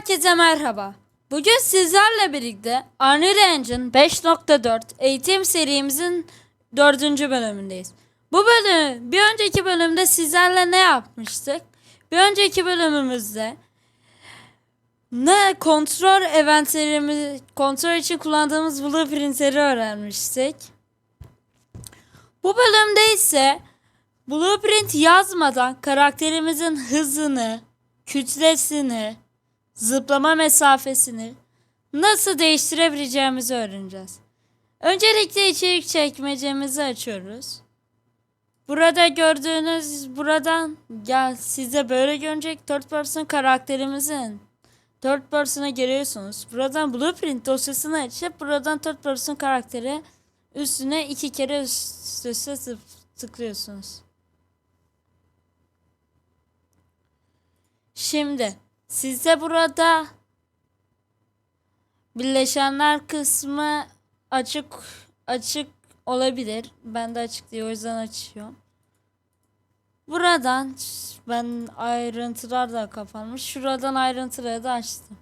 Herkese merhaba. Bugün sizlerle birlikte Unreal Engine 5.4 eğitim serimizin dördüncü bölümündeyiz. Bu bölüm, bir önceki bölümde sizlerle ne yapmıştık? Bir önceki bölümümüzde ne kontrol eventlerimiz, kontrol için kullandığımız blueprintleri öğrenmiştik. Bu bölümde ise blueprint yazmadan karakterimizin hızını, kütlesini, zıplama mesafesini nasıl değiştirebileceğimizi öğreneceğiz. Öncelikle içerik çekmecemizi açıyoruz. Burada gördüğünüz buradan gel size böyle görünecek third person karakterimizin third person'a giriyorsunuz. Buradan blueprint dosyasını açıp buradan third person karakteri üstüne iki kere üst üste tıklıyorsunuz. Şimdi size burada birleşenler kısmı açık açık olabilir. Ben de açık diye o yüzden açıyorum. Buradan ben ayrıntılar da kapanmış. Şuradan ayrıntıları da açtım.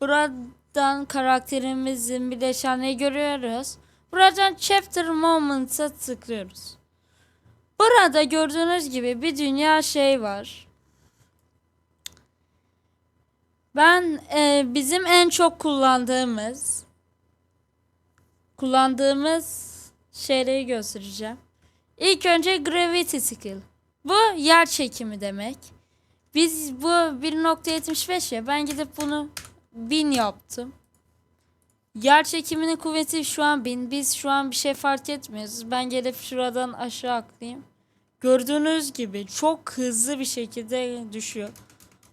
Buradan karakterimizin bileşenleri görüyoruz. Buradan chapter moments'a tıklıyoruz. Burada gördüğünüz gibi bir dünya şey var. Ben e, bizim en çok kullandığımız kullandığımız şeyleri göstereceğim. İlk önce gravity skill. Bu yer çekimi demek. Biz bu 1.75 ya ben gidip bunu 1000 yaptım. Yer çekiminin kuvveti şu an 1000. Biz şu an bir şey fark etmiyoruz. Ben gelip şuradan aşağı atlayayım. Gördüğünüz gibi çok hızlı bir şekilde düşüyor.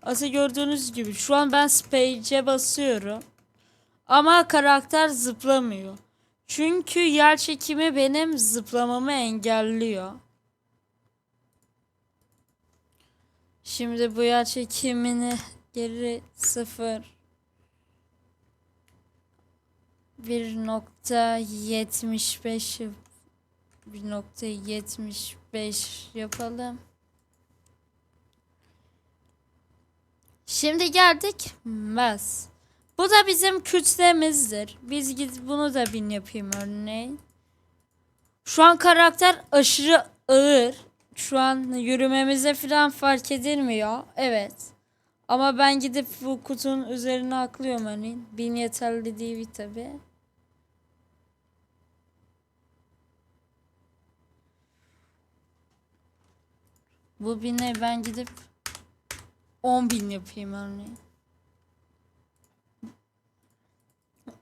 Aslında gördüğünüz gibi şu an ben space'e basıyorum. Ama karakter zıplamıyor. Çünkü yer çekimi benim zıplamamı engelliyor. Şimdi bu yer çekimini geri sıfır 1.75 yap- 1.75 yapalım. Şimdi geldik mass. Bu da bizim kütlemizdir. Biz git bunu da bin yapayım örneğin. Şu an karakter aşırı ağır. Şu an yürümemize falan fark edilmiyor. Evet. Ama ben gidip bu kutunun üzerine aklıyorum örneğin. Bin yeterli değil tabi. Bu bine ben gidip 10 bin yapayım örneğin.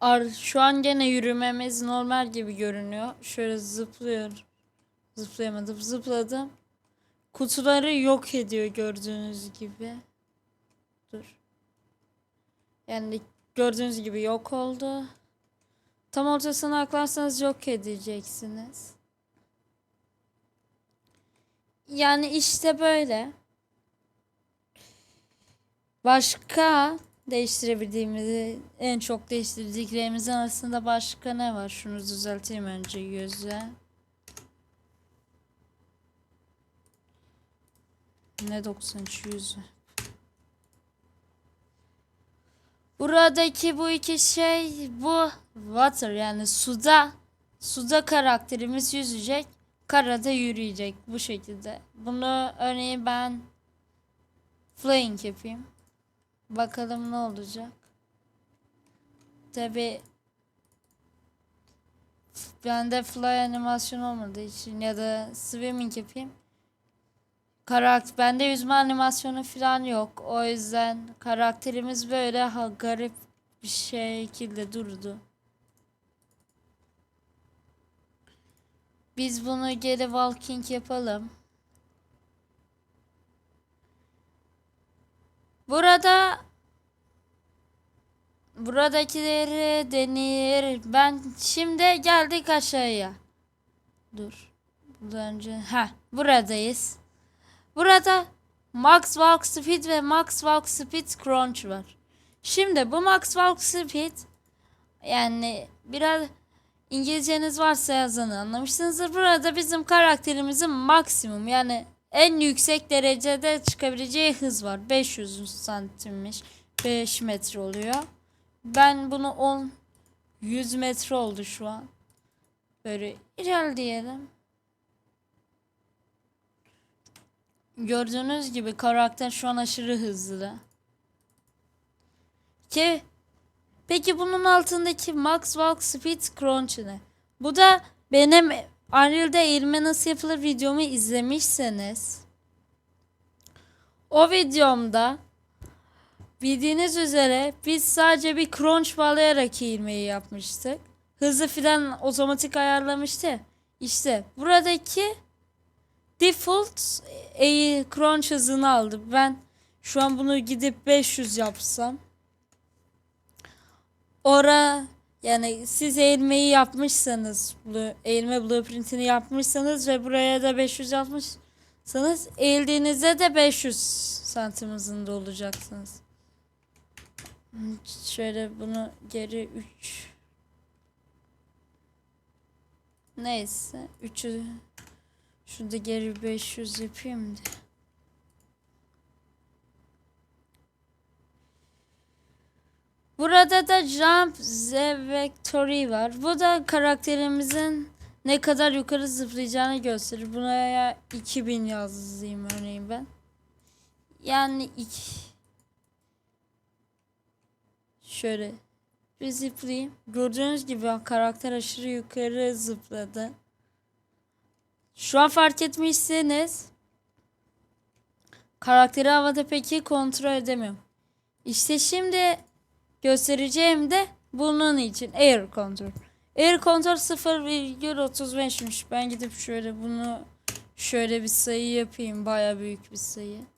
Ar şu an gene yürümemiz normal gibi görünüyor. Şöyle zıplıyor. Zıplayamadım. Zıpladım. Kutuları yok ediyor gördüğünüz gibi. Dur. Yani gördüğünüz gibi yok oldu. Tam ortasına aklarsanız yok edeceksiniz. Yani işte böyle. Başka değiştirebildiğimiz en çok değiştirdiklerimizin arasında başka ne var? Şunu düzelteyim önce yüze. Ne 93 yüzü. Buradaki bu iki şey bu water yani suda suda karakterimiz yüzecek karada yürüyecek bu şekilde. Bunu örneğin ben flying yapayım. Bakalım ne olacak. Tabi bende fly animasyon olmadığı için ya da swimming yapayım. Karakter bende yüzme animasyonu falan yok. O yüzden karakterimiz böyle ha, garip bir şekilde durdu. Biz bunu geri walking yapalım. Burada buradakileri denir. Ben şimdi geldik aşağıya. Dur. Buradan önce ha buradayız. Burada Max Walk Speed ve Max Walk Speed Crunch var. Şimdi bu Max Walk Speed yani biraz İngilizceniz varsa yazını anlamışsınızdır. Burada bizim karakterimizin maksimum yani en yüksek derecede çıkabileceği hız var. 500 santimmiş. 5 metre oluyor. Ben bunu 10 100 metre oldu şu an. Böyle ilerleyelim. Gördüğünüz gibi karakter şu an aşırı hızlı. Ki peki bunun altındaki Max Walk Speed Crunch ne? Bu da benim Unreal'de eğilme nasıl yapılır videomu izlemişseniz o videomda bildiğiniz üzere biz sadece bir crunch bağlayarak eğilmeyi yapmıştık. Hızı filan otomatik ayarlamıştı. İşte buradaki default eği crunch hızını aldı. Ben şu an bunu gidip 500 yapsam ora yani siz eğilmeyi yapmışsanız eğilme blueprintini yapmışsanız ve buraya da 500 yapmışsanız eğildiğinizde de 500 santim hızında olacaksınız. Şöyle bunu geri 3 Neyse 3'ü şurada geri 500 yapayım da. Burada da Jump Z Victory var. Bu da karakterimizin ne kadar yukarı zıplayacağını gösterir. Buraya 2000 yazayım örneğin ben. Yani iki... Şöyle bir zıplayayım. Gördüğünüz gibi karakter aşırı yukarı zıpladı. Şu an fark etmişsiniz. Karakteri havada peki kontrol edemiyorum. İşte şimdi göstereceğim de bunun için Air Control. Air Control 0,35'miş. Ben gidip şöyle bunu şöyle bir sayı yapayım. Baya büyük bir sayı.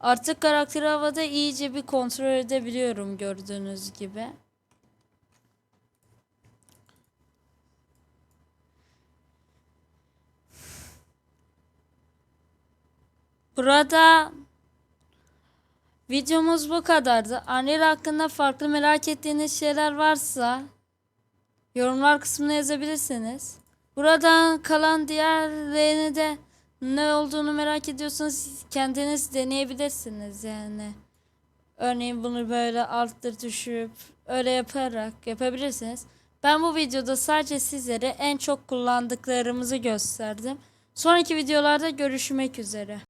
Artık karakteri havada iyice bir kontrol edebiliyorum gördüğünüz gibi. Burada videomuz bu kadardı. Unreal hakkında farklı merak ettiğiniz şeyler varsa yorumlar kısmına yazabilirsiniz. Buradan kalan diğerlerini de ne olduğunu merak ediyorsanız kendiniz deneyebilirsiniz yani. Örneğin bunu böyle alttır düşüp öyle yaparak yapabilirsiniz. Ben bu videoda sadece sizlere en çok kullandıklarımızı gösterdim. Sonraki videolarda görüşmek üzere.